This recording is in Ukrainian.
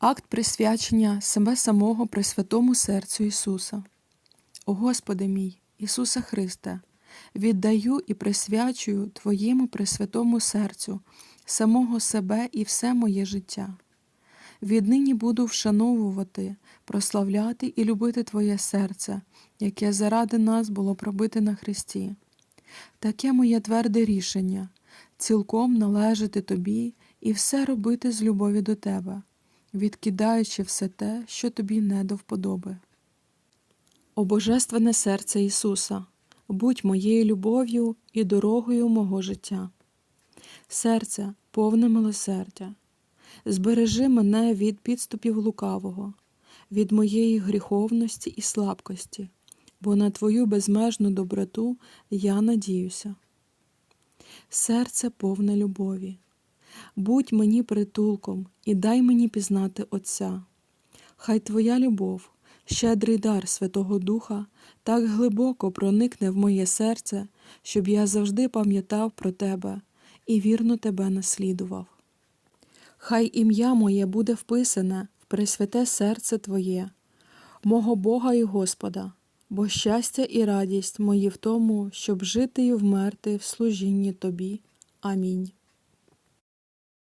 Акт присвячення себе самого Пресвятому серцю Ісуса. О Господи мій, Ісусе Христе, віддаю і присвячую Твоєму Пресвятому серцю самого себе і все моє життя. Віднині буду вшановувати, прославляти і любити Твоє серце, яке заради нас було пробите на Христі. Таке моє тверде рішення цілком належати Тобі і все робити з любові до Тебе, відкидаючи все те, що тобі не до вподоби. О Божественне серце Ісуса, будь моєю любов'ю і дорогою мого життя. Серце повне милосердя, збережи мене від підступів лукавого, від моєї гріховності і слабкості, бо на Твою безмежну доброту я надіюся. Серце повне любові. Будь мені притулком і дай мені пізнати Отця. Хай Твоя любов, щедрий дар Святого Духа, так глибоко проникне в моє серце, щоб я завжди пам'ятав про Тебе і вірно Тебе наслідував. Хай ім'я моє буде вписане в пресвяте серце Твоє, мого Бога і Господа, бо щастя і радість мої в тому, щоб жити і вмерти в служінні Тобі. Амінь.